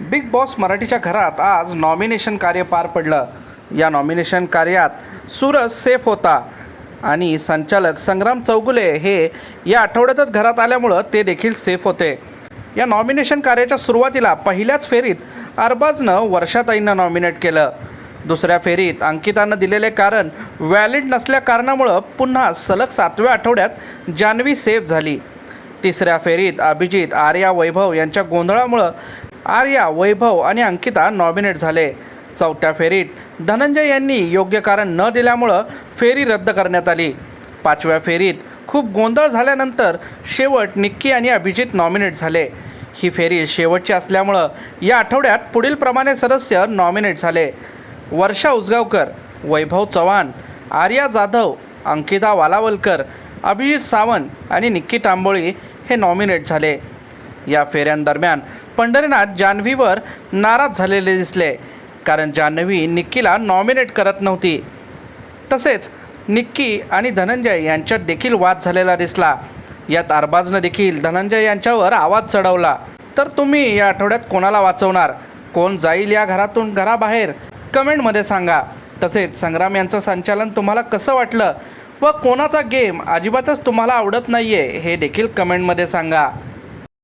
Big boss मराठीच्या घरात आज नॉमिनेशन कार्य पार पडलं. या नॉमिनेशन कार्यात सूरज सेफ होता आणि संचालक संग्राम चौगुले हे या आठवड्यातच घरात आल्यामुळं ते देखील सेफ होते. या नॉमिनेशन कार्याच्या सुरुवातीला पहिल्याच फेरीत अरबाजनं वर्षाताईंना नॉमिनेट केलं. दुसऱ्या फेरीत अंकितानं दिलेले कारण व्हॅलिड नसल्या कारणामुळं पुन्हा सलग सातव्या आठवड्यात जान्हवी सेफ झाली. तिसऱ्या फेरीत अभिजित आर्या वैभव यांच्या गोंधळामुळं आर्या वैभव आणि अंकिता नॉमिनेट झाले. चौथ्या फेरीत धनंजय यांनी योग्य कारण न दिल्यामुळं फेरी रद्द करण्यात आली. पाचव्या फेरीत खूप गोंधळ झाल्यानंतर शेवट निक्की आणि अभिजित नॉमिनेट झाले. ही फेरी शेवटची असल्यामुळं या आठवड्यात पुढीलप्रमाणे सदस्य नॉमिनेट झाले. वर्षा उसगावकर वैभव चव्हाण आर्या जाधव अंकिता वालावलकर अभिजित सावंत आणि निक्की तांबोळी हे नॉमिनेट झाले. या फेऱ्यांदरम्यान पंढरीनाथ जान्हवीवर नाराज झालेले दिसले कारण जान्हवी निक्कीला नॉमिनेट करत नव्हती. तसेच निक्की आणि धनंजय यांच्यात देखील वाद झालेला दिसला. यात अरबाजनं देखील धनंजय यांच्यावर आवाज चढवला तर तुम्ही या आठवड्यात कोणाला वाचवणार? कोण जाईल या घरातून घराबाहेर? कमेंटमध्ये सांगा. तसेच संग्राम यांचं संचालन तुम्हाला कसं वाटलं? व कोणाचा गेम अजिबातच तुम्हाला आवडत नाही आहे हे देखील कमेंटमध्ये सांगा.